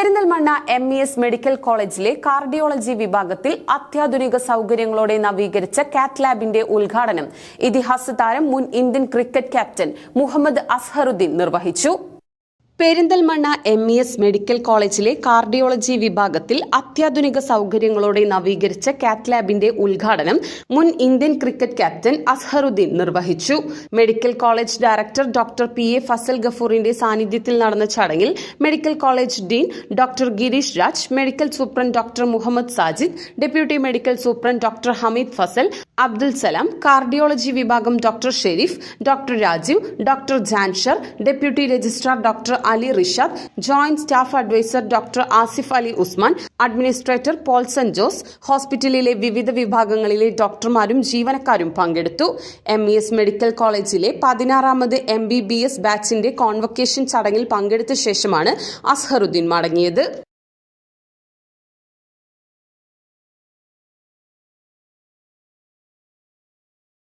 Perinthalmanna M E S medical കോളേജിലെ cardiology വിഭാഗത്തിൽ അത്യാധുനിക സൗകര്യങ്ങളോടെ നവീകരിച്ച കാറ്റ് ലാബിന്റെ ഉദ്ഘാടനം ഇതിഹാസ താരം മുൻ Indian cricket captain Muhammad Azharuddin നിർവഹിച്ചു. Perinthalmanna M E S medical കോളേജിലെ കാർഡിയോളജി വിഭാഗത്തിൽ അത്യാധുനിക സൗകര്യങ്ങളോടെ നവീകരിച്ച കാത്ത് ലാബിന്റെ ഉദ്ഘാടനം മുൻ ഇന്ത്യൻ ക്രിക്കറ്റ് ക്യാപ്റ്റൻ അസ്ഹറുദ്ദീൻ നിർവഹിച്ചു. Medical college director doctor P A Fazal ഗഫൂറിന്റെ സാന്നിധ്യത്തിൽ നടന്ന ചടങ്ങിൽ medical college dean doctor Girish Raj medical superintendent doctor Muhammad Sajid deputy medical superintendent doctor Hameed Fazal Abdul Salam cardiology വിഭാഗം doctor Sherif doctor Rajeev doctor Jansher deputy registrar doctor Ali Rishad joint staff advisor doctor Asif Ali Usman administrator Paulson Jose ഹോസ്പിറ്റലിലെ വിവിധ വിഭാഗങ്ങളിലെ ഡോക്ടർമാരും ജീവനക്കാരും പങ്കെടുത്തു. M E S medical കോളേജിലെ പതിനാറാമത് M B B S ബാച്ചിന്റെ കോൺവൊക്കേഷൻ ചടങ്ങിൽ പങ്കെടുത്ത ശേഷമാണ് അസ്ഹറുദ്ദീൻ മടങ്ങിയത്.